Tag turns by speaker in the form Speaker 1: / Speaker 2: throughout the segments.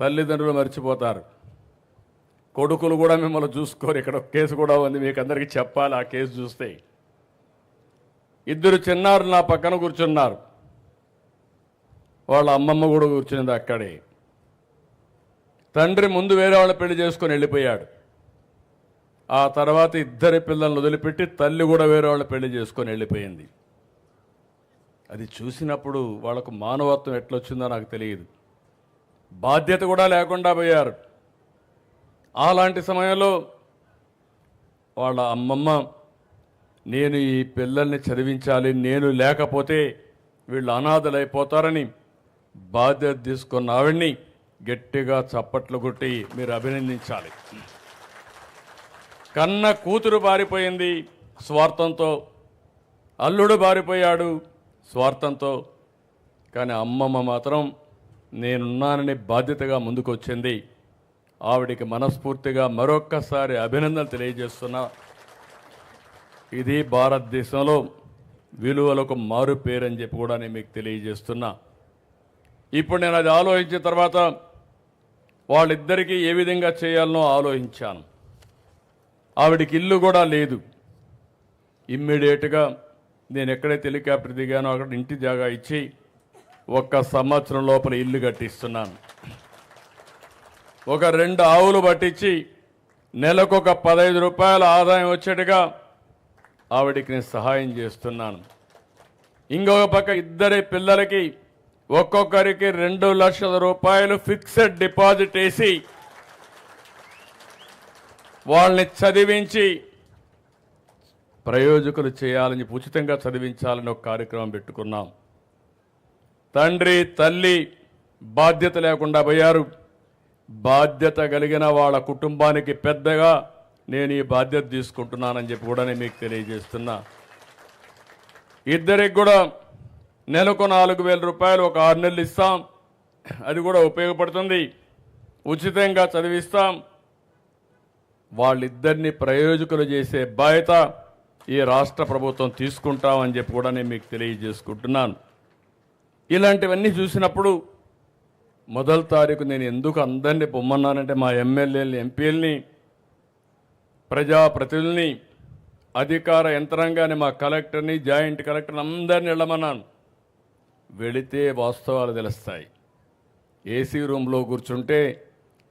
Speaker 1: తల్లిదండ్రులు మర్చిపోతారు. కొడుకులు కూడా మిమ్మల్ని చూసుకోరు. ఇక్కడ ఒక కేసు కూడా ఉంది. మీకు అందరికీ చెప్పాలి ఆ కేసు చూస్తే. ఇద్దరు చిన్నారు నా పక్కన కూర్చున్నారు. వాళ్ళ అమ్మమ్మ కూడా కూర్చున్నది అక్కడే. తండ్రి ముందు వేరే వాళ్ళ పెళ్ళి చేసుకొని వెళ్ళిపోయాడు. ఆ తర్వాత ఇద్దరి పిల్లల్ని వదిలిపెట్టి తల్లి కూడా వేరే వాళ్ళ పెళ్ళి చేసుకొని వెళ్ళిపోయింది. అది చూసినప్పుడు వాళ్ళకు మానవత్వం ఎట్లొచ్చిందో నాకు తెలియదు. బాధ్యత కూడా లేకుండా పోయారు. అలాంటి సమయంలో వాళ్ళ అమ్మమ్మ నేను ఈ పిల్లల్ని చదివించాలి నేను లేకపోతే వీళ్ళు అనాథలైపోతారని బాధ్యత తీసుకున్న ఆవిడ్ని గట్టిగా చప్పట్లు కొట్టి మీరు అభినందించాలి. కన్న కూతురు పారిపోయింది స్వార్థంతో అల్లుడు బారిపోయాడు స్వార్థంతో కానీ అమ్మమ్మ మాత్రం నేనున్నానని బాధ్యతగా ముందుకొచ్చింది. ఆవిడికి మనస్ఫూర్తిగా మరొక్కసారి అభినందన తెలియజేస్తున్నా. ఇది భారతదేశంలో విలువలకు మారు పేరని చెప్పి కూడా నేను మీకు తెలియజేస్తున్నా. ఇప్పుడు నేను అది ఆలోచించిన తర్వాత వాళ్ళిద్దరికీ ఏ విధంగా చేయాలనో ఆలోచించాను. ఆవిడికి ఇల్లు కూడా లేదు. ఇమ్మీడియట్గా నేను ఎక్కడైతే హెలికాప్టర్ దిగానో అక్కడ ఇంటి జాగా ఇచ్చి ఒక్క సంవత్సరం లోపల ఇల్లు కట్టిస్తున్నాను. ఒక రెండు ఆవులు పట్టించి నెలకు ఒక పదహైదు రూపాయల ఆదాయం వచ్చేట్టుగా ఆవిడికి నేను సహాయం చేస్తున్నాను. ఇంకొక పక్క ఇద్దరి పిల్లలకి ఒక్కొక్కరికి రెండు లక్షల రూపాయలు ఫిక్స్డ్ డిపాజిట్ వేసి వాళ్ళని చదివించి ప్రయోజకులు చేయాలని ఉచితంగా చదివించాలని ఒక కార్యక్రమం పెట్టుకున్నాం. తండ్రి తల్లి బాధ్యత లేకుండా పోయారు. బాధ్యత కలిగిన వాళ్ళ కుటుంబానికి పెద్దగా నేను ఈ బాధ్యత తీసుకుంటున్నానని చెప్పి కూడా నేను మీకు తెలియజేస్తున్నా. ఇద్దరికి కూడా నెలకు నాలుగు వేల రూపాయలు ఒక ఆరు నెలలు ఇస్తాం. అది కూడా ఉపయోగపడుతుంది. ఉచితంగా చదివిస్తాం. వాళ్ళిద్దరిని ప్రయోజకులు చేసే బాధ్యత ఈ రాష్ట్ర ప్రభుత్వం తీసుకుంటామని చెప్పి కూడా నేను మీకు తెలియజేసుకుంటున్నాను. ఇలాంటివన్నీ చూసినప్పుడు మొదటి తారీఖు నేను ఎందుకు అందరినీ పొమ్మన్నానంటే మా ఎమ్మెల్యేలని ఎంపీలని ప్రజాప్రతినిధుల్ని అధికార యంత్రాంగాన్ని మా కలెక్టర్ని జాయింట్ కలెక్టర్ని అందరిని వెళ్ళమన్నాను. వెళితే వాస్తవాలు తెలుస్తాయి. ఏసీ రూమ్లో కూర్చుంటే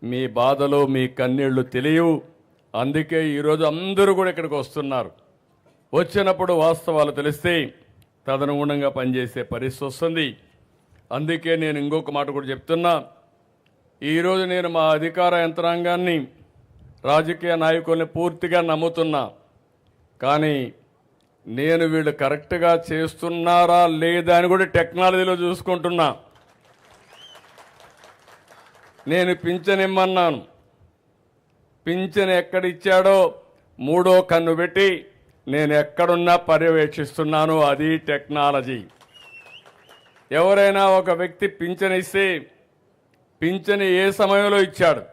Speaker 1: మీ బాధలు మీ కన్నీళ్ళు తెలియవు. అందుకే ఈరోజు అందరూ కూడా ఇక్కడికి వస్తున్నారు. వచ్చినప్పుడు వాస్తవాలు తెలిస్తే తదనుగుణంగా పనిచేసే పరిస్థితి వస్తుంది. అందుకే నేను ఇంకొక మాట కూడా చెప్తున్నా. ఈరోజు నేను మా అధికార యంత్రాంగాన్ని రాజకీయ నాయకుల్ని పూర్తిగా నమ్ముతున్నా. కానీ నేను వీళ్ళు కరెక్ట్గా చేస్తున్నారా లేదా అని కూడా టెక్నాలజీలో చూసుకుంటున్నా. నేను పింఛనిమ్మన్నాను పింఛన్ ఎక్కడిచ్చాడో మూడో కన్ను పెట్టి నేను ఎక్కడున్నా పర్యవేక్షిస్తున్నాను అది టెక్నాలజీ. ఎవరైనా ఒక వ్యక్తి పింఛను ఇస్తే పింఛను ఏ సమయంలో ఇచ్చాడు?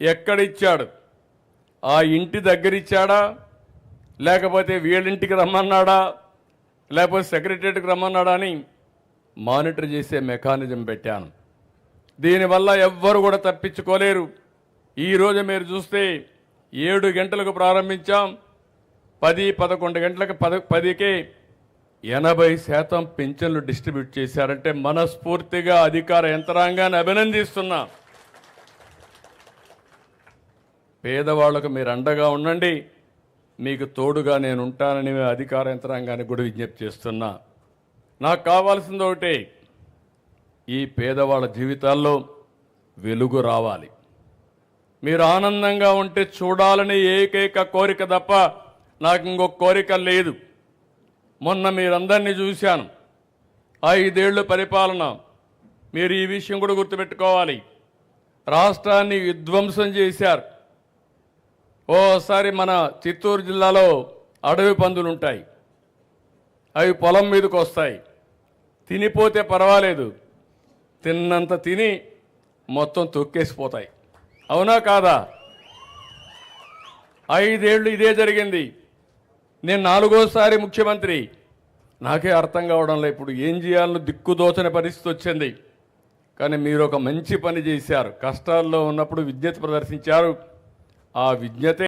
Speaker 1: ఎక్కడిచ్చాడు? ఆ ఇంటి దగ్గర ఇచ్చాడా లేకపోతే వీళ్ళింటికి రమ్మన్నాడా? లేకపోతే సెక్రటరీకి రమ్మన్నాడా అని మానిటర్ చేసే మెకానిజం పెట్టాను. దీనివల్ల ఎవ్వరు కూడా తప్పించుకోలేరు. ఈరోజు మీరు చూస్తే ఏడు గంటలకు ప్రారంభించాం. పది పదకొండు గంటలకు పద పదికి ఎనభై శాతం పింఛన్లు డిస్ట్రిబ్యూట్ చేశారంటే మనస్ఫూర్తిగా అధికార యంత్రాంగాన్ని అభినందిస్తున్నా. పేదవాళ్ళకు మీరు అండగా ఉండండి. మీకు తోడుగా నేను ఉంటానని అధికార యంత్రాంగానికి కూడా విజ్ఞప్తి చేస్తున్నా. నాకు కావాల్సింది ఒకటి ఈ పేదవాళ్ళ జీవితాల్లో వెలుగు రావాలి. మీరు ఆనందంగా ఉంటే చూడాలని ఏకైక కోరిక తప్ప నాకు ఇంకొక కోరిక లేదు. మొన్న మీరందరినీ చూశాను. ఐదేళ్ళ పరిపాలన. మీరు ఈ విషయం కూడా గుర్తుపెట్టుకోవాలి. రాష్ట్రాన్ని విధ్వంసం చేశారు. ఓసారి మన చిత్తూరు జిల్లాలో అడవి పందులు ఉంటాయి అవి పొలం మీదకి వస్తాయి. తినిపోతే పర్వాలేదు. తిన్నంత తిని మొత్తం తొక్కేసిపోతాయి. అవునా కాదా? ఐదేళ్ళు ఇదే జరిగింది. నేను నాలుగోసారి ముఖ్యమంత్రి. నాకే అర్థం కావడం లేదు. ఇప్పుడు ఏం చేయాలో దిక్కుదోచని పరిస్థితి వచ్చింది. కానీ మీరు ఒక మంచి పని చేశారు. కష్టాల్లో ఉన్నప్పుడు విజ్ఞత ప్రదర్శించారు. ఆ విజ్ఞతే